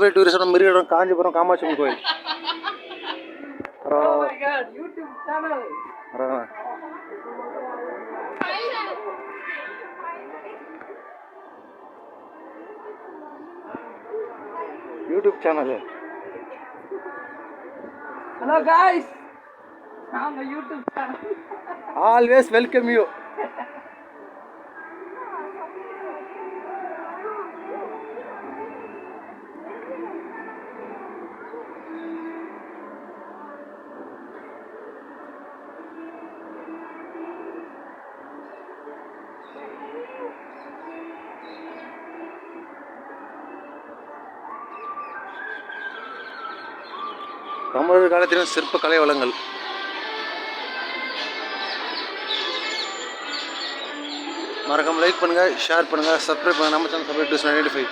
போய் டூரிஸ்ட் மிருகம் காஞ்சிபுரம் காமாட்சி கோயில். YouTube channel Hello guys. நாங்க YouTube channel always welcome you தமிழர் காலத்திலும் சிற்ப கலை வளங்கள். மறக்காமல் லைக் பண்ணுங்கள் ஷேர் பண்ணுங்கள் சப்ஸ்கிரைப் பண்ணுங்கள் நம்ம channel subscribe two ninety five